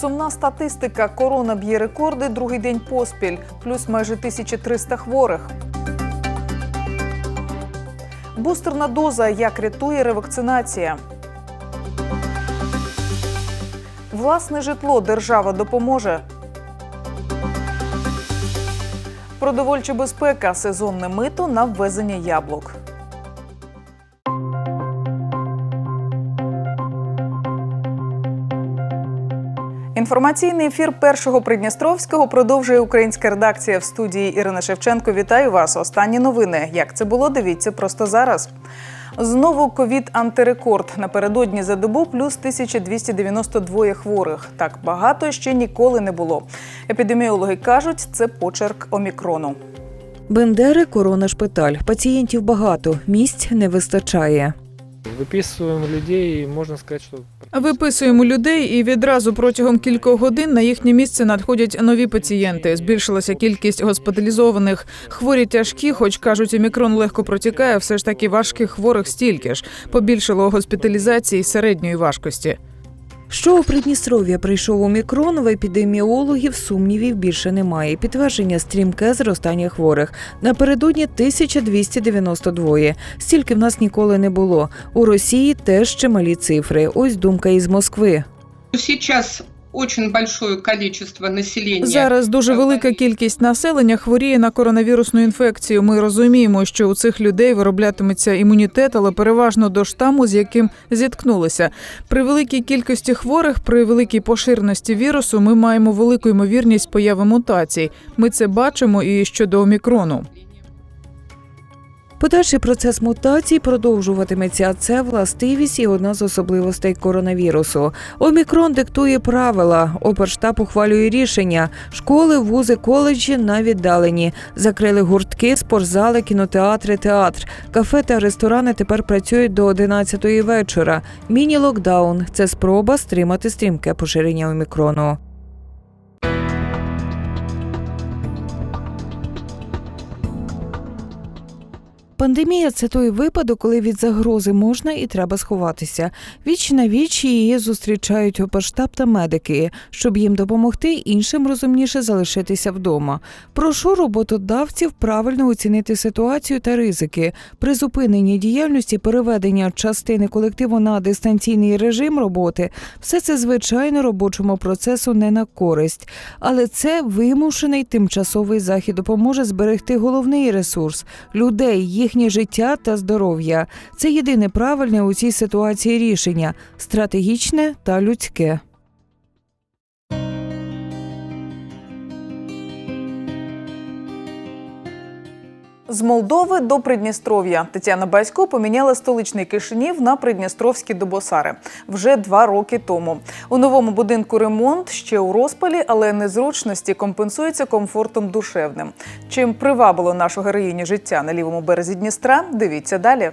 Сумна статистика. Корона б'є рекорди другий день поспіль, плюс майже 1300 хворих. Бустерна доза. Як рятує ревакцинація? Власне житло держава допоможе. Продовольча безпека. Сезонне мито на ввезення яблук. Інформаційний ефір першого Придністровського продовжує українська редакція в студії Ірина Шевченко. Вітаю вас. Останні новини. Як це було? Дивіться просто зараз. Знову ковід антирекорд. Напередодні за добу плюс 1292 хворих. Так багато ще ніколи не було. Епідеміологи кажуть, це почерк омікрону. Бендери корона шпиталь. Пацієнтів багато, місць не вистачає. Виписуємо людей, і можна сказати, що Виписуємо людей, і відразу протягом кількох годин на їхнє місце надходять нові пацієнти. Збільшилася кількість госпіталізованих. Хворі тяжкі, хоч кажуть, омікрон легко протікає, все ж таки важких хворих стільки ж. Побільшало госпіталізації середньої важкості. Що у Придністров'я прийшов омікрон, в епідеміологів сумнівів більше немає. Підтвердження стрімке зростання хворих. Напередодні 1292. Стільки в нас ніколи не було. У Росії теж чималі цифри. Ось думка із Москви. Сейчас очень большое количество населения. Зараз дуже велика кількість населення хворіє на коронавірусну інфекцію. Ми розуміємо, що у цих людей вироблятиметься імунітет, але переважно до штаму, з яким зіткнулися. При великій кількості хворих, при великій поширеності вірусу, ми маємо велику ймовірність появи мутацій. Ми це бачимо і щодо омікрону. Подальший процес мутацій продовжуватиметься. Це властивість і одна з особливостей коронавірусу. Омікрон диктує правила. Оперштаб ухвалює рішення. Школи, вузи, коледжі на віддалені. Закрили гуртки, спортзали, кінотеатри, театр. Кафе та ресторани тепер працюють до 11-ї вечора. Міні-локдаун це спроба стримати стрімке поширення омікрону. Пандемія це той випадок, коли від загрози можна і треба сховатися. Віч на віч її зустрічають оперштаб та медики, щоб їм допомогти, іншим розумніше залишитися вдома. Прошу роботодавців правильно оцінити ситуацію та ризики. При зупиненні діяльності переведення частини колективу на дистанційний режим роботи все це звичайно робочому процесу не на користь, але це вимушений тимчасовий захід допоможе зберегти головний ресурс людей, їхнє життя та здоров'я. Це єдине правильне у цій ситуації рішення стратегічне та людське. З Молдови до Придністров'я Тетяна Басько поміняла столичний Кишинів на Придністровські Добосари вже два роки тому. У новому будинку ремонт ще у розпалі, але незручності компенсуються комфортом душевним. Чим привабило нашу героїню життя на лівому березі Дністра? Дивіться далі.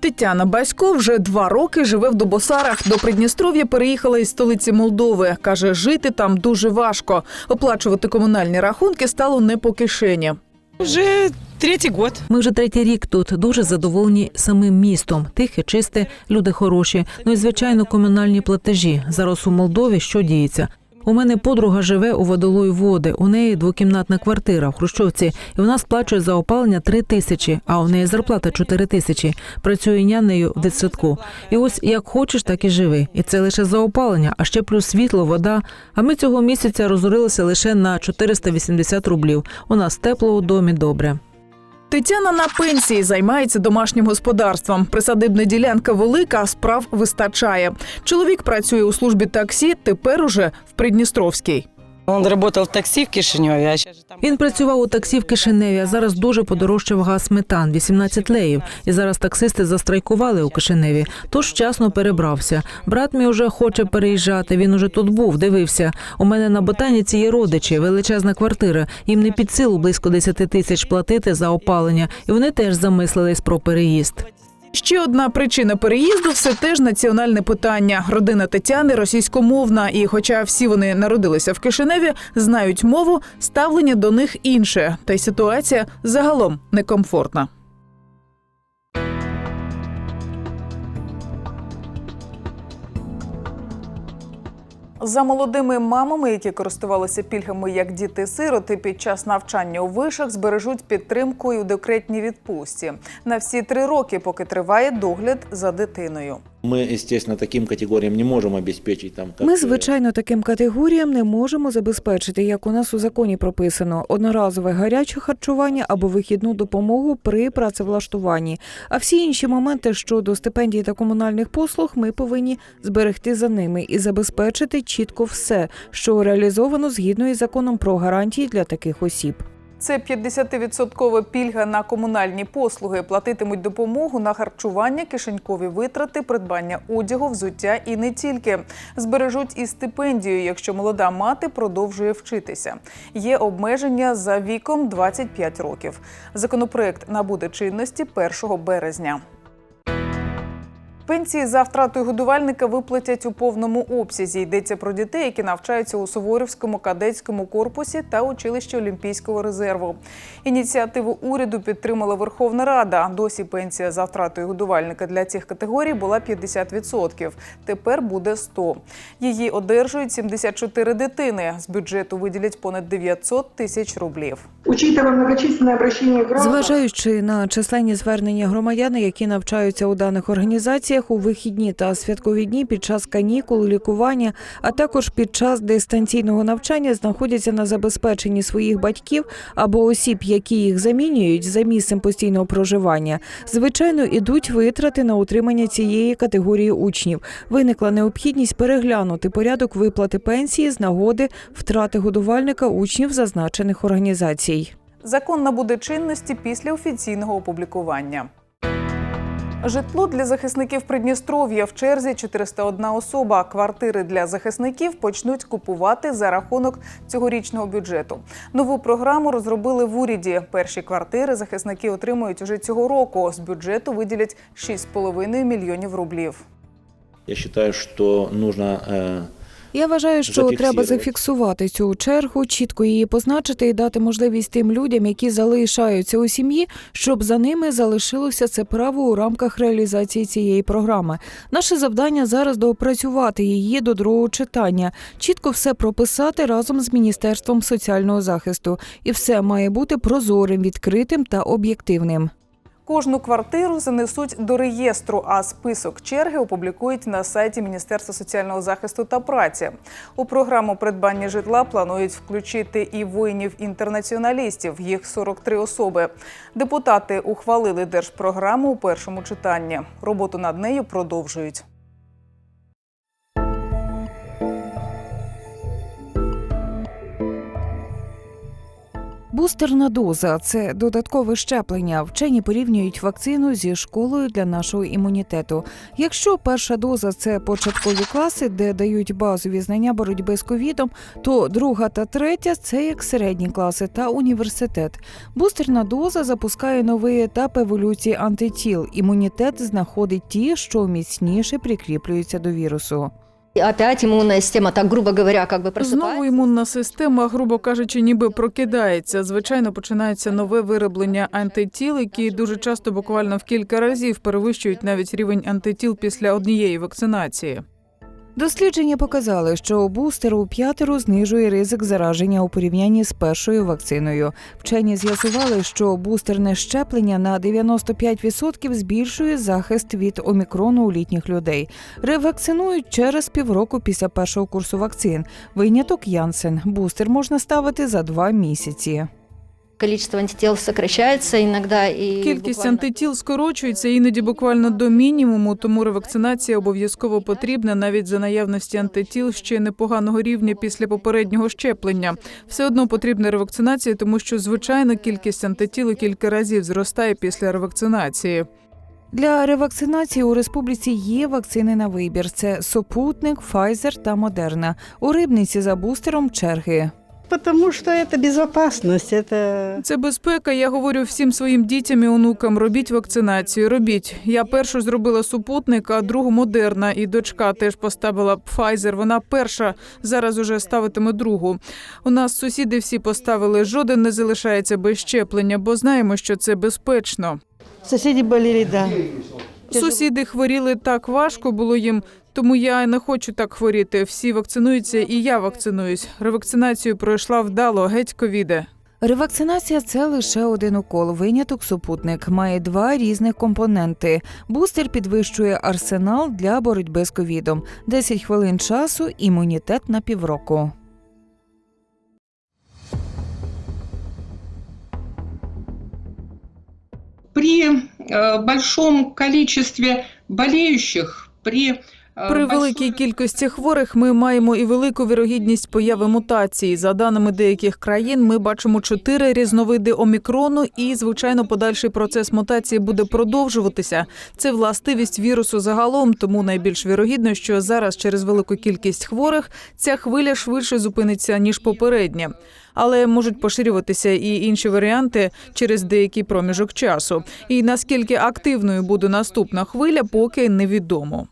Тетяна Басько вже два роки живе в Дубосарах. До Придністров'я переїхала із столиці Молдови. Каже, жити там дуже важко. Оплачувати комунальні рахунки стало не по кишені. Уже третій год. Ми вже третій рік тут дуже задоволені самим містом. Тихе, чисте, люди хороші. Ну і звичайно, комунальні платежі. Зараз у Молдові що діється? У мене подруга живе у водолої води. У неї двокімнатна квартира в Хрущовці, і вона сплачує за опалення три тисячі, а у неї зарплата чотири тисячі. Працює нянею в дитсадку. І ось як хочеш, так і живи. І це лише за опалення, а ще плюс світло, вода. А ми цього місяця розорилися лише на 480 рублів. У нас тепло у домі добре. Тетяна на пенсії займається домашнім господарством. Присадибна ділянка велика, справ вистачає. Чоловік працює у службі таксі, тепер уже в Придністровській. Он работал в такси в сейчас там... Він працював у таксі в Кишиневі, а зараз дуже подорожчав газ метан 18 леїв. І зараз таксисти застрайкували у Кишиневі, тож вчасно перебрався. Брат мій уже хоче переїжджати. Він уже тут був, дивився. У мене на ботаніці є родичі, величезна квартира. Їм не під силу близько 10 тисяч платити за опалення, і вони теж замислились про переїзд. Ще одна причина переїзду все теж національне питання. Родина Тетяни російськомовна, і, хоча всі вони народилися в Кишиневі, знають мову, ставлення до них інше, та й ситуація загалом некомфортна. За молодими мамами, які користувалися пільгами як діти-сироти під час навчання у вишах, збережуть підтримку і у декретній відпустці на всі три роки, поки триває догляд за дитиною. Мы, естественно, таким категориям не можем обеспечить там. Ми, э, звичайно, таким категоріям не можемо забезпечити, як у нас у законі прописано, одноразове гаряче харчування або вихідну допомогу при працевлаштуванні. А всі інші моменти щодо стипендій та комунальних послуг ми повинні зберегти за ними і забезпечити чітко все, що реалізовано згідно із законом про гарантії для таких осіб. Це 50-відсоткова пільга на комунальні послуги. Платитимуть допомогу на харчування, кишенькові витрати, придбання одягу, взуття і не тільки. Збережуть і стипендію, якщо молода мати продовжує вчитися. Є обмеження за віком 25 років. Законопроект набуде чинності 1 березня. Пенсії за втратою годувальника виплатять у повному обсязі. Йдеться про дітей, які навчаються у Суворівському кадетському корпусі та училищі Олімпійського резерву. Ініціативу уряду підтримала Верховна Рада. Досі пенсія за втратою годувальника для цих категорій була 50%. Тепер буде 100%. Її одержують 74 дитини. З бюджету виділять понад 900 тисяч рублів. Зважаючи на численні звернення громадян, які навчаються у даних організаціях у вихідні та святкові дні під час канікул, лікування, а також під час дистанційного навчання знаходяться на забезпеченні своїх батьків або осіб, які їх замінюють за місцем постійного проживання. Звичайно, ідуть витрати на утримання цієї категорії учнів. Виникла необхідність переглянути порядок виплати пенсії з нагоди втрати годувальника учнів зазначених організацій. Закон набуде чинності після офіційного опублікування. Житло для захисників Придністров'я в черзі 401 особа. Квартири для захисників почнуть купувати за рахунок цьогорічного бюджету. Нову програму розробили в уряді. Перші квартири захисники отримують уже цього року. З бюджету виділять 6,5 мільйонів рублів. Я считаю, что нужно э, Я вважаю, що треба зафіксувати цю чергу, чітко її позначити і дати можливість тим людям, які залишаються у сім'ї, щоб за ними залишилося це право у рамках реалізації цієї програми. Наше завдання зараз доопрацювати її до другого читання, чітко все прописати разом з міністерством соціального захисту, і все має бути прозорим, відкритим та об'єктивним. Кожну квартиру занесуть до реєстру, а список черги опублікують на сайті Міністерства соціального захисту та праці. У програму придбання житла планують включити і воїнів-інтернаціоналістів. Їх 43 особи. Депутати ухвалили держпрограму у першому читанні. Роботу над нею продовжують. Бустерна доза це додаткове щеплення. Вчені порівнюють вакцину зі школою для нашого імунітету. Якщо перша доза це початкові класи, де дають базові знання боротьби з ковідом, то друга та третя це як середні класи та університет. Бустерна доза запускає новий етап еволюції антитіл. Імунітет знаходить ті, що міцніше прикріплюються до вірусу. Опять імунна система, так грубо говоря, как бы просыпается. Знову імунна система, грубо кажучи, ніби прокидається. Звичайно, починається нове вироблення антитіл, які дуже часто буквально в кілька разів перевищують навіть рівень антитіл після однієї вакцинації. Дослідження показали, що бустер у п'ятеро знижує ризик зараження у порівнянні з першою вакциною. Вчені з'ясували, що бустерне щеплення на 95% збільшує захист від омікрону у літніх людей. Ревакцинують через півроку після першого курсу вакцин. Виняток Янсен. Бустер можна ставити за два місяці. Количество антител сокращается иногда и Кількість антитіл скорочується іноді буквально до мінімуму, тому ревакцинація обов'язково потрібна навіть за наявності антитіл ще непоганого рівня після попереднього щеплення. Все одно потрібна ревакцинація, тому що звичайно кількість антитіл у кілька разів зростає після ревакцинації. Для ревакцинації у республіці є вакцини на вибір: це супутник, Pfizer та Модерна. У рибниці за бустером черги. Потому что это безопасность, это Це безпека. Я говорю всім своїм дітям і онукам: робіть вакцинацію, робіть. Я першу зробила супутник, а другу модерна, і дочка теж поставила Pfizer. Вона перша зараз уже ставитиме другу. У нас сусіди всі поставили. Жоден не залишається без щеплення, бо знаємо, що це безпечно. соседи болели, да. Сусіди хворіли так важко, було їм Тому я не хочу так хворіти. Всі вакцинуються, і я вакцинуюсь. Ревакцинацію пройшла вдало, геть ковіде. Ревакцинація це лише один укол. Виняток супутник має два різних компоненти. Бустер підвищує арсенал для боротьби з ковідом. 10 хвилин часу, імунітет на півроку. При э, большом количестве болеющих, при При великій кількості хворих ми маємо і велику вірогідність появи мутації. За даними деяких країн, ми бачимо чотири різновиди омікрону, і звичайно, подальший процес мутації буде продовжуватися. Це властивість вірусу загалом, тому найбільш вірогідно, що зараз через велику кількість хворих ця хвиля швидше зупиниться ніж попередня. Але можуть поширюватися і інші варіанти через деякий проміжок часу. І наскільки активною буде наступна хвиля, поки невідомо.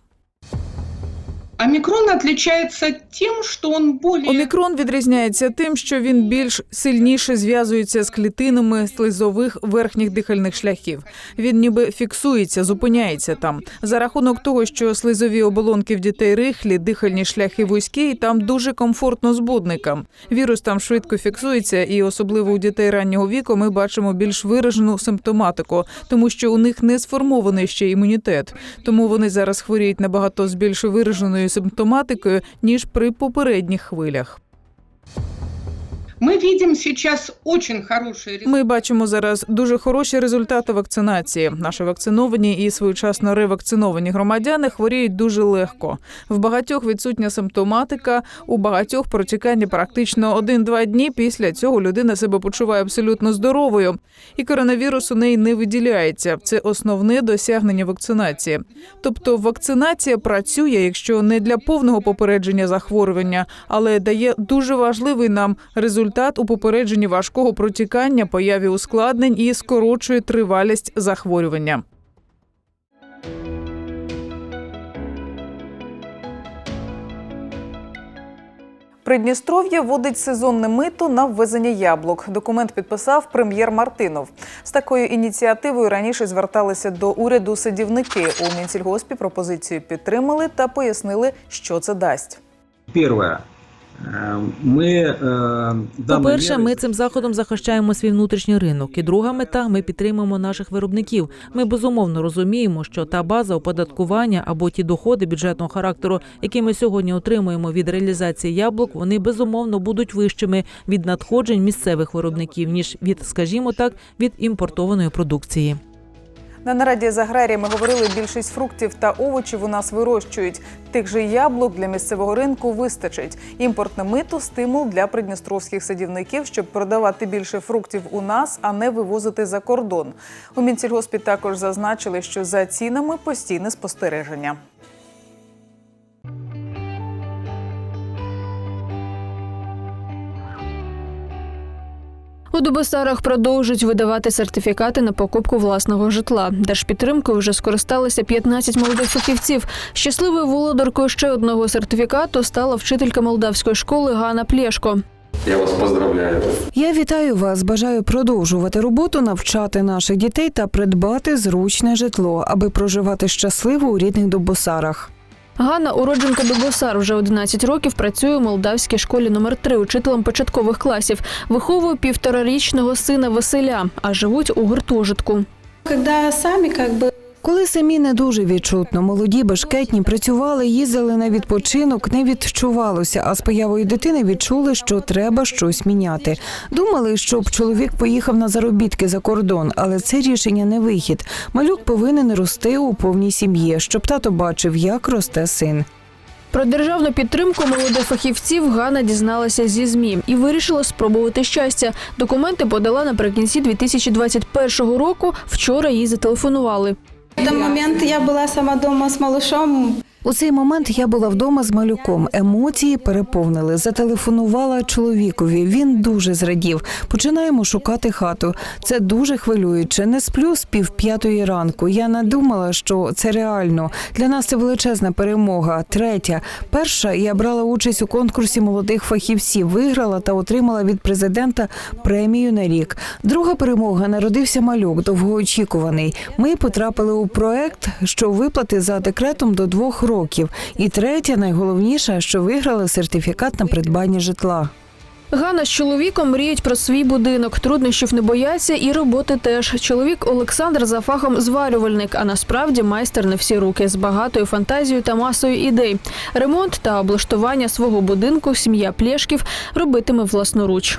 Омикрон отличается тем, что он более... Омікрон відрізняється тим, що він більш сильніше зв'язується з клітинами слизових верхніх дихальних шляхів. Він ніби фіксується, зупиняється там. За рахунок того, що слизові оболонки в дітей рихлі, дихальні шляхи вузькі, і там дуже комфортно збудникам. Вірус там швидко фіксується, і особливо у дітей раннього віку ми бачимо більш виражену симптоматику, тому що у них не сформований ще імунітет. Тому вони зараз хворіють набагато з більш вираженою симптоматикою ніж при попередніх хвилях. Видим сейчас очень хорошие результаты. Ми бачимо зараз дуже хороші результати вакцинації. Наші вакциновані і своєчасно ревакциновані громадяни хворіють дуже легко. В багатьох відсутня симптоматика, у багатьох протікання практично 1-2 дні. Після цього людина себе почуває абсолютно здоровою, і коронавірус у неї не виділяється. Це основне досягнення вакцинації. Тобто, вакцинація працює, якщо не для повного попередження захворювання, але дає дуже важливий нам результат у попередженні важкого протікання, появі ускладнень і скорочує тривалість захворювання. Придністров'я вводить сезонне мито на ввезення яблук. Документ підписав прем'єр Мартинов. З такою ініціативою раніше зверталися до уряду садівники. У Мінсільгоспі пропозицію підтримали та пояснили, що це дасть. Первое. Э, Мы, э, данной По-перше, мерой- ми цим заходом захищаємо свій внутрішній ринок. І друга мета ми підтримуємо наших виробників. Ми безумовно розуміємо, що та база оподаткування або ті доходи бюджетного характеру, які ми сьогодні отримуємо від реалізації яблук, вони безумовно будуть вищими від надходжень місцевих виробників ніж від, скажімо так, від імпортованої продукції. На нараді з аграріями говорили, більшість фруктів та овочів у нас вирощують. Тих же яблук для місцевого ринку вистачить. Імпортне мито стимул для придністровських садівників, щоб продавати більше фруктів у нас, а не вивозити за кордон. У Мінсільгоспі також зазначили, що за цінами постійне спостереження. У Дубосарах продовжують видавати сертифікати на покупку власного житла. Держпідтримкою вже скористалися 15 молодих фахівців. Щасливою володаркою ще одного сертифікату стала вчителька молдавської школи Ганна Плєшко. Я вас поздравляю. Я вітаю вас. Бажаю продовжувати роботу, навчати наших дітей та придбати зручне житло, аби проживати щасливо у рідних Дубосарах. Ганна, уродженка Дубосар, вже 11 років працює у молдавській школі номер 3 учителем початкових класів. Виховує півторарічного сина Василя, а живуть у гуртожитку. Когда сами как бы Коли самі не дуже відчутно, молоді, бешкетні, працювали, їздили на відпочинок, не відчувалося, а з появою дитини відчули, що треба щось міняти. Думали, щоб чоловік поїхав на заробітки за кордон, але це рішення не вихід. Малюк повинен рости у повній сім'ї, щоб тато бачив, як росте син. Про державну підтримку молодих фахівців Ганна дізналася зі ЗМІ і вирішила спробувати щастя. Документи подала наприкінці 2021 року. Вчора їй зателефонували. в этот момент я была сама дома с малышом. У цей момент я була вдома з малюком. Емоції переповнили. Зателефонувала чоловікові. Він дуже зрадів. Починаємо шукати хату. Це дуже хвилююче. Не сплю з пів п'ятої ранку. Я не думала, що це реально. Для нас це величезна перемога. Третя, перша я брала участь у конкурсі молодих фахівців. Виграла та отримала від президента премію на рік. Друга перемога народився малюк, довгоочікуваний. Ми потрапили у проект, що виплати за декретом до двох років. Років. І третя, найголовніша, що виграла сертифікат на придбання житла. Ганна з чоловіком мріють про свій будинок. Труднощів не бояться і роботи теж. Чоловік Олександр за фахом зварювальник, а насправді майстер на всі руки з багатою фантазією та масою ідей. Ремонт та облаштування свого будинку сім'я Плєшків робитиме власноруч.